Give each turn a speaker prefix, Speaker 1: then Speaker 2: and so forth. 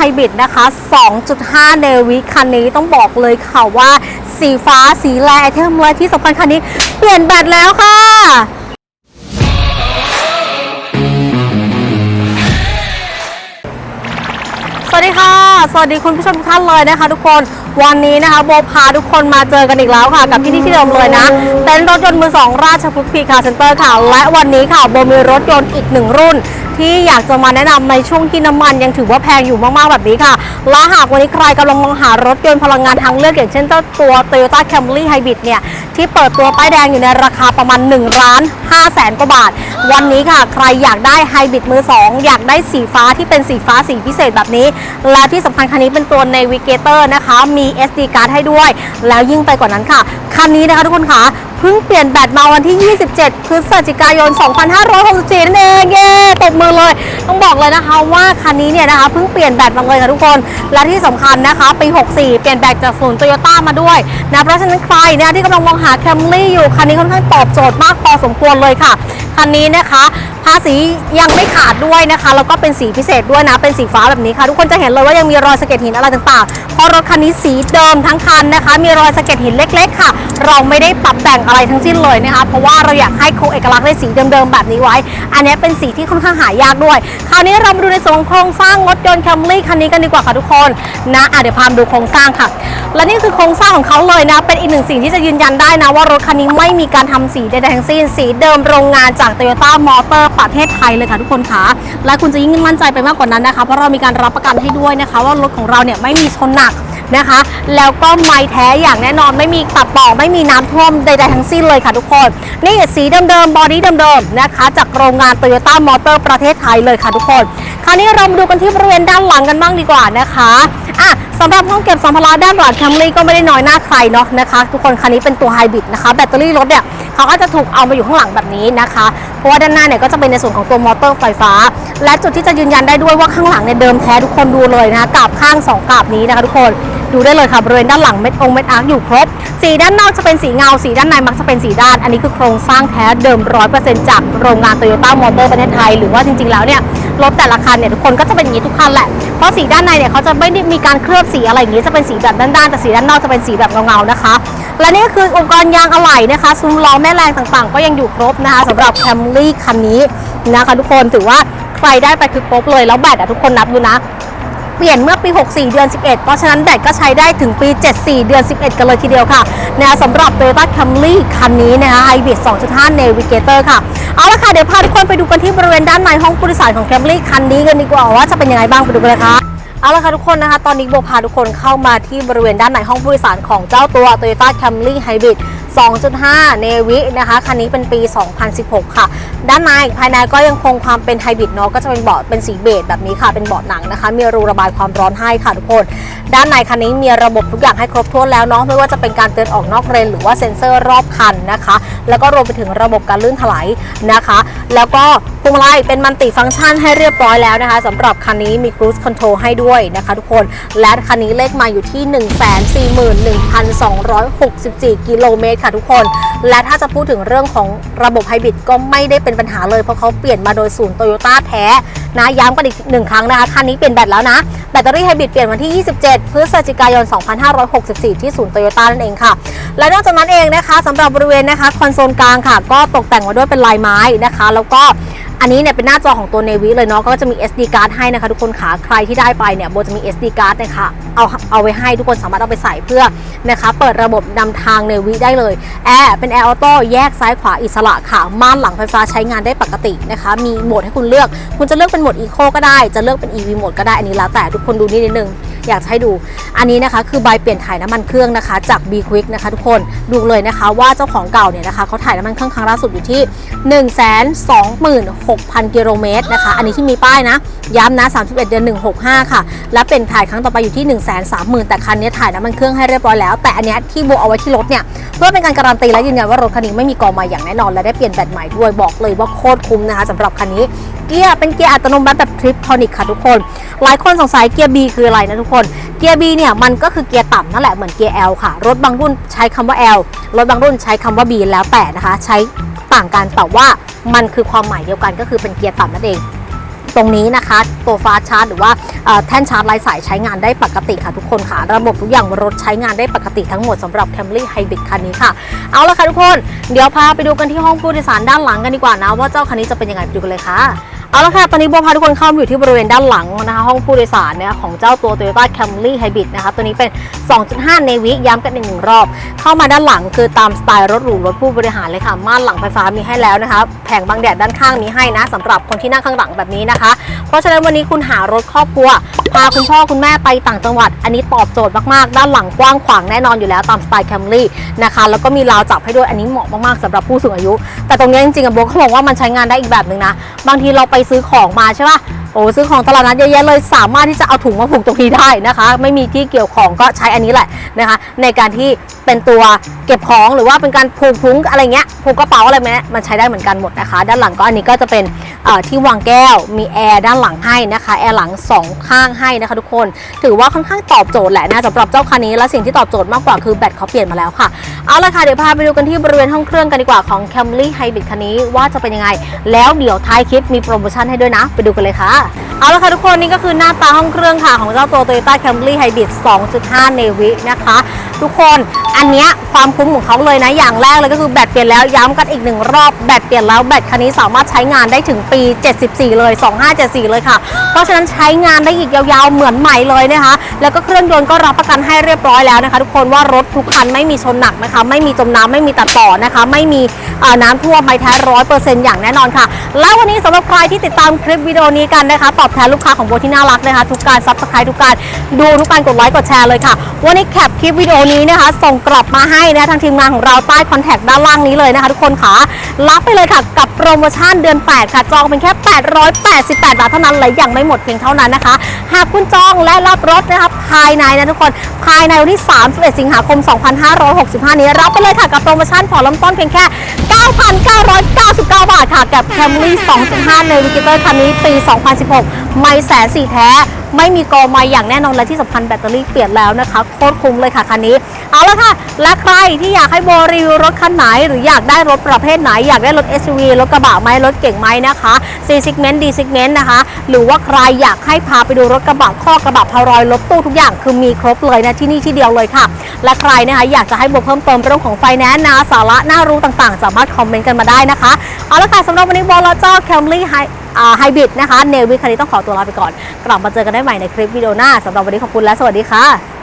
Speaker 1: ไฮบริดนะคะ 2.5 เนวิคันนี้ต้องบอกเลยค่ะว่าสีฟ้าสีแลไอเทมเลยที่สำคัญคันนี้เปลี่ยนแบตแล้วค่ะสวัสดีค่ะ สวัสดีคุณผู้ชมทุกท่านเลยนะคะทุกคน วันนี้นะคะโบพาทุกคนมาเจอกันอีกแล้วค่ะ กับที่นี่ที่เดิมเลยนะเต็นท์รถยนต์มือสองราชพฤกษ์พีคาร์เซ็นเตอร์ค่ะ และวันนี้ค่ะโบมีรถยนต์อีกหนึ่งรุ่น ที่อยากจะมาแนะนำในช่วงที่น้ำมันยังถือว่าแพงอยู่มากๆแบบนี้ค่ะและหากวันนี้ใครกำลังมองหารถยนต์พลังงานทางเลือกอย่างเช่นเจ้าตัว Toyota Camry Hybrid เนี่ยที่เปิดตัวป้ายแดงอยู่ในราคาประมาณ1ล้าน5แสนกว่าบาท วันนี้ค่ะ ใครอยากได้ไฮบริดมือ 2 อยากได้สีฟ้าที่เป็นสีฟ้าสีพิเศษแบบนี้ และที่สำคัญคันนี้เป็นตัว Navigator นะคะมี SD card ให้ด้วย แล้วยิ่งไปกว่านั้นค่ะ คันนี้นะคะทุกคนค่ะ เพิ่งเปลี่ยนแบตมาวันที่ 27 พฤศจิกายน 2564 นั่นเองเย้ตบมือเลย ต้องบอกเลยนะคะว่าคันนี้เนี่ยนะคะเพิ่งเปลี่ยนแบตมาเลยค่ะทุกคน และที่สำคัญนะคะปี 64 เปลี่ยนแบตจากศูนย์โตโยต้ามาด้วยนะเพราะฉะนั้นใครเนี่ยที่กำลังมองหาแคมรี่อยู่คันนี้ค่อนข้างตอบโจทย์มากพอสมควรเลยค่ะคันนี้นะคะภาษียังไม่ขาดด้วยนะคะแล้วก็เป็นสีพิเศษด้วยนะเป็นสีฟ้าแบบนี้ค่ะ ทุกคนจะเห็นเลยว่ายังมีรอยสะเก็ดหินอะไรต่างๆเพราะรถคันนี้สีเดิมทั้งคันนะคะ มีรอยสะเก็ดหินเล็ก ๆ ค่ะ เราไม่ได้ปรับแต่งอะไรทั้งสิ้นเลยนะคะเพราะว่าเราอยากให้คงเอกลักษณ์ในสีเดิมๆแบบนี้ไว้ อันนี้เป็นสีที่ค่อนข้างหายากด้วย คราวนี้เรามาดูในส่วนของโครงสร้างรถยนต์แคมรี่คันนี้กันดีกว่าค่ะทุกคนนะะเดี๋ยวพามดูโครงสร้างค่ะ และนี่คือโครงสร้างของเขาเลยนะ เป็นอีกหนึ่งสิ่งที่จะยืนยันได้นะว่ารถคันนี้ไม่มีการทำสีใดๆทั้งสิ้น สีเดิมโรงงานจาก Toyota Motor ประเทศไทยเลยค่ะทุกคนคะและคุณจะยิ่งมั่นใจไปมากกว่านั้นนะคะเพราะเรามีการรับประกันให้ด้วยนะคะ ว่ารถของเราเนี่ยไม่มีชนหนัก นะคะ แล้วก็ไม่แท้อย่างแน่นอนไม่มีตัดต่อไม่มีน้ำท่วมใดๆทั้งสิ้นเลยค่ะทุกคน นี่สีเดิมๆบอดี้เดิมๆนะคะ จากโรงงาน Toyota Motor ประเทศไทยเลยค่ะทุกคน คราวนี้เรามาดูกันที่บริเวณด้านหลังกันบ้างดีกว่านะคะอะสำหรับห้องเก็บสัมภาระด้านหลังแคมรี่ก็ไม่ได้น้อยหน้าใครเนาะนะคะ ทุกคนคันนี้เป็นตัวไฮบริดนะคะ แบตเตอรี่รถเนี่ยเขาก็จะถูกเอามาอยู่ข้างหลังแบบนี้นะคะ เพราะว่าด้านหน้าเนี่ยก็จะเป็นในส่วนของตัวมอเตอร์ไฟฟ้า และจุดที่จะยืนยันได้ด้วยว่าข้างหลังเนี่ยเดิมแท้ทุกคนดูเลยนะกาบข้างสองกาบนี้นะคะทุกคน ดูได้เลยค่ะบริเวณด้านหลังเม็ดองเม็ดอาร์คอยู่ครบ สีด้านนอกจะเป็นสีเงา สีด้านในมักจะเป็นสีด้าน อันนี้คือโครงสร้างแท้เดิมร้อยเปอร์เซ็นต์จากโรงงานโตโยต้ามอเตอร์ประเทศไทย หรือว่าจริงๆแล้วเนี่ยรถแต่ละคันเนี่ยทุกคนก็จะเป็นอย่างนี้ทุกคันแหละ เพราะสีด้านในเนี่ยเขาจะไม่ได้มีการเคลือบสีอะไรอย่างนี้จะเป็นสีแบบด้านๆแต่สีด้านนอกจะเป็นสีแบบเงาๆนะคะ และนี่ก็คืออุปกรณ์ยางอะไหล่นะคะซุ้มล้อแม่แรงต่างๆ ก็ยังอยู่ครบนะคะสำหรับแคมรี่คันนี้นะคะทุกคนถือว่าใครได้ไปคือครบเลยแล้วแบตอะทุกคนนับดูนะ เปลี่ยนเมื่อปี 64 เดือน 11 เพราะฉะนั้นแบตก็ใช้ได้ถึงปี 74 เดือน 11 กันเลยทีเดียวค่ะนะสำหรับ Toyota Camry คันนี้นะคะ Hybrid 2.5 Navigator ค่ะ เอาละค่ะ เดี๋ยวพาทุกคนไปดูกันที่บริเวณด้านในห้องผู้โดยสารของ Camry คันนี้กันดีกว่าว่าจะเป็นยังไงบ้างไปดูกันเลยค่ะเอาละค่ะทุกคนนะคะ ตอนนี้โบพาทุกคนเข้ามาที่บริเวณด้านในห้องผู้โดยสารของเจ้าตัว Toyota Camry Hybrid 2.5 Navy นะคะ คันนี้เป็นปี 2016 ค่ะ ด้านในภายในก็ยังคงความเป็นไฮบริดเนาะก็จะเป็นเบาะเป็นสีเบจแบบนี้ค่ะ เป็นเบาะหนังนะคะ มีรูระบายความร้อนให้ค่ะทุกคน ด้านในคันนี้มีระบบทุกอย่างให้ครบถ้วนแล้วเนาะไม่ว่าจะเป็นการเตือนออกนอกเลนหรือว่าเซ็นเซอร์รอบคันนะคะ แล้วก็รวมไปถึงระบบการลื่นถลายนะคะ แล้วก็ วงมาลัยเป็นมัลติฟังก์ชันให้เรียบร้อยแล้วนะคะสำหรับคันนี้มีครู i คอนโทรลให้ด้วยนะคะทุกคน และคันนี้เลขมาอยู่ที่ 141,264 กิโลเมตรค่ะทุกคน และถ้าจะพูดถึงเรื่องของระบบไฮบริดก็ไม่ได้เป็นปัญหาเลย เพราะเขาเปลี่ยนมาโดยศูนย์โตโยต้าแท้นะย้ำกันอีกหนึ่งครั้งนะคะ คันนี้เปลี่ยนแบตแล้วนะ แบตเตอรี่ไฮบริดเปลี่ยนวันที่ 27 พฤศจิกายน 2564 ที่ศูนย์โตโยต้านั่นเองค่ะ และนอกจากนั้นเองนะคะสำหรับบริเวณนะคะคอนโซลกลางค่ะ ก็ตกแต่งมาด้วยเป็นลายไม้นะคะ แล้วก็ อันนี้เนี่ยเป็นหน้าจอของตัว Navy เลยเนาะก็จะมี SD card ให้นะคะทุกคนขาใครที่ได้ไปเนี่ยโบจะมี SD card นะคะเอาเอาไว้ให้ทุกคนสามารถเอาไปใส่เพื่อนะคะเปิดระบบนำทาง Navy ได้เลยแอร์เป็นแอร์ออโต้แยกซ้ายขวาอิสระค่ะม่านหลังไฟฟ้าใช้งานได้ปกตินะคะมีโหมดให้คุณเลือก คุณจะเลือกเป็นโหมด Eco ก็ได้จะเลือกเป็น EV โหมดก็ได้อันนี้แล้วแต่ทุกคนดูนี่นิดนึง อยากจะให้ดู อันนี้นะคะคือใบเปลี่ยนถ่ายน้ำมันเครื่องนะคะ จาก B Quick นะคะทุกคนดูเลยนะคะว่าเจ้าของเก่าเนี่ยนะคะเขาถ่ายน้ำมันเครื่องครั้งล่าสุดอยู่ที่ 126,000กิโลเมตรนะคะ อันนี้ที่มีป้ายนะ ย้ำนะ 31 เดือน 165 ค่ะ และเป็นถ่ายครั้งต่อไปอยู่ที่ 130,000 แต่คันนี้ถ่ายน้ำมันเครื่องให้เรียบร้อยแล้ว แต่อันนี้ที่โบเอาไว้ที่รถเนี่ยเพื่อเป็นการการันตีและยืนยันว่ารถคันนี้ไม่มีกองใหม่อย่างแน่นอน และได้เปลี่ยนแบตใหม่ด้วยบอกเลยว่าโคตรคุ้มนะคะสำหรับคันนี้ เกียร์เป็นเกียร์อัตโนมัติแบบทริปทอนิกค่ะทุกคน หลายคนสงสัยเกียร์ B คืออะไรนะทุกคน เกียร์ B เนี่ยมันก็คือเกียร์ต่ำนั่นแหละเหมือนเกียร์ L ค่ะ รถบางรุ่นใช้คำว่า L รถบางรุ่นใช้คำว่า B แล้วแต่นะคะ ใช้ต่างกันแต่ว่ามันคือความหมายเดียวกันก็คือเป็นเกียร์ต่ำนั่นเองตรงนี้นะคะตัวฟ้าชาร์จหรือว่าแท่นชาร์จไร้สายใช้งานได้ปกติค่ะทุกคนค่ะ ระบบทุกอย่างบนรถใช้งานได้ปกติทั้งหมดสำหรับ Camry Hybrid คันนี้ค่ะ เอาละค่ะทุกคน เดี๋ยวพาไปดูกันที่ห้องผู้โดยสารด้านหลังกันดีกว่านะ ว่าเจ้าคันนี้จะเป็นยังไงไปดูกันเลยค่ะ เอาละค่ะ ตอนนี้โบพาทุกคนเข้ามาอยู่ที่บริเวณด้านหลังนะคะ ห้องผู้โดยสารเนี่ยของเจ้าตัว Toyota Camry Hybrid นะคะ ตัวนี้เป็น 2.5 ในวิย้ำกันอีกหนึ่งรอบ เข้ามาด้านหลังคือตามสไตล์รถหรูรถผู้บริหารเลยค่ะ ม่านหลังไฟฟ้ามีให้แล้วนะคะ แผงบังแดดด้านข้างมีให้นะสำหรับคนที่นั่งข้างหลังแบบนี้นะคะ เพราะฉะนั้นวันนี้คุณหารถครอบครัวพาคุณพ่อคุณแม่ไปต่างจังหวัด อันนี้ตอบโจทย์มากๆ ด้านหลังกว้างขวางแน่นอนอยู่แล้วตามสไตล์แคมรี่นะคะแล้วก็มีราวจับให้ด้วยอันนี้เหมาะมากๆสำหรับผู้สูงอายุ แต่ตรงนี้จริงๆอะโบเขาบอกว่ามันใช้งานได้อีกแบบหนึ่งนะบางทีเราไปซื้อของมาใช่ป่ะ โอ้ซื้อของตลาดนัดเยอะแยะเลยสามารถที่จะเอาถุงมาผูกตรงนี้ได้นะคะ ไม่มีที่เกี่ยวของก็ใช้อันนี้แหละนะคะ ในการที่เป็นตัวเก็บของหรือว่าเป็นการผูกถุงอะไรเงี้ยผูกกระเป๋าอะไรแม้มันใช้ได้เหมือนกันหมดนะคะ ด้านหลังก็อันนี้ก็จะเป็นที่วางแก้วมีแอร์ด้านหลังให้นะคะแอร์หลังสองข้างให้นะคะทุกคนถือว่าค่อนข้างตอบโจทย์แหละนะสำหรับเจ้าคันนี้และสิ่งที่ตอบโจทย์มากกว่าคือแบตเขาเปลี่ยนมาแล้วค่ะเอาละค่ะเดี๋ยวพาไปดูกันที่บริเวณห้องเครื่องกันดีกว่าของ Camry Hybrid คันนี้ว่าจะเป็นยังไง แล้วเดี๋ยวท้ายคลิปมีโปรโมชั่นให้ด้วยนะ ไปดูกันเลยค่ะเอาละค่ะทุกคนนี่ก็คือหน้าตาห้องเครื่องค่ะของเจ้าตัว Toyota Camry Hybrid 2.5 Navy นะคะ ทุกคนอันเนี้ยความคุ้มของเขาเลยนะอย่างแรกเลยก็คือแบตเปลี่ยนแล้วย้ำกันอีกหนึ่งรอบแบตเปลี่ยนแล้วแบตคันนี้สามารถใช้งานได้ถึงปี 74 เลย 2574 เลยค่ะ เพราะฉะนั้นใช้งานได้อีกยาวๆเหมือนใหม่เลยนะคะ แล้วก็เครื่องยนต์ก็รับประกันให้เรียบร้อยแล้วนะคะ ทุกคนว่ารถทุกคันไม่มีชนหนักนะคะ ไม่มีจมน้ำไม่มีตัดต่อนะคะ ไม่มีน้ำท่วมไม่แท้ร้อยเปอร์เซ็นต์อย่างแน่นอนค่ะ แล้ววันนี้สำหรับใครที่ติดตามคลิปวิดีโอนี้กันนะคะตอบแทนลูกค้าของโบที่น่ารักนะคะทุกการซับสไครต์ทุกการดูทุกการกดไลค์กดแชร์เลยค่ะ วันนี้แคปคลิปวิดีโอนี้นะคะ ส่งกลับมาให้นะทางทีมงานของเราใต้คอนแทคด้านล่างนี้เลยนะคะ ทุกคนค่ะรับไปเลยค่ะกับโปรโมชั่นเดือน 8 ค่ะ จองเป็นแค่ 888 บาทเท่านั้นเลยยังไม่หมดเพียงเท่านั้นนะคะ หากคุณจองและรับรถนะคะภายในนะทุกคนภายในวันที่ 31 สิงหาคม 2565 นี้รับไปเลยค่ะกับโปรโมชั่นผ่อนเริ่มต้นเพียงแค่ 9,999 บาทค่ะ กับ Camry 2.5 Navigator คันนี้ปี 2016 ไม่แสนสี่แท้ ไม่มีกอไม้อย่างแน่นอนและที่สำคัญแบตเตอรี่เปลี่ยนแล้วนะคะโคตรคุ้มเลยค่ะคันนี้ เอาละค่ะ และใครที่อยากให้โบรีวิวรถคันไหน หรืออยากได้รถประเภทไหน อยากได้รถ SUV รถกระบะไหมรถเก่งไหมนะคะ C segment D segment นะคะ หรือว่าใครอยากให้พาไปดูรถกระบะข้อกระบะพารอยรถตู้ทุกอย่างคือมีครบเลยนะที่นี่ที่เดียวเลยค่ะ และใครนะคะอยากจะให้โบเพิ่มเติมเรื่องของไฟแนนซ์นะสาระน่ารู้ต่างๆ สามารถคอมเมนต์กันมาได้นะคะเอาละค่ะสำหรับวันนี้โบและเจ้า Camry Hi ไฮบริดนะคะเนวิคันนี้ต้องขอตัวลาไปก่อน กลับมาเจอกันได้ใหม่ในคลิปวิดีโอหน้าสำหรับวันนี้ขอบคุณและสวัสดีค่ะ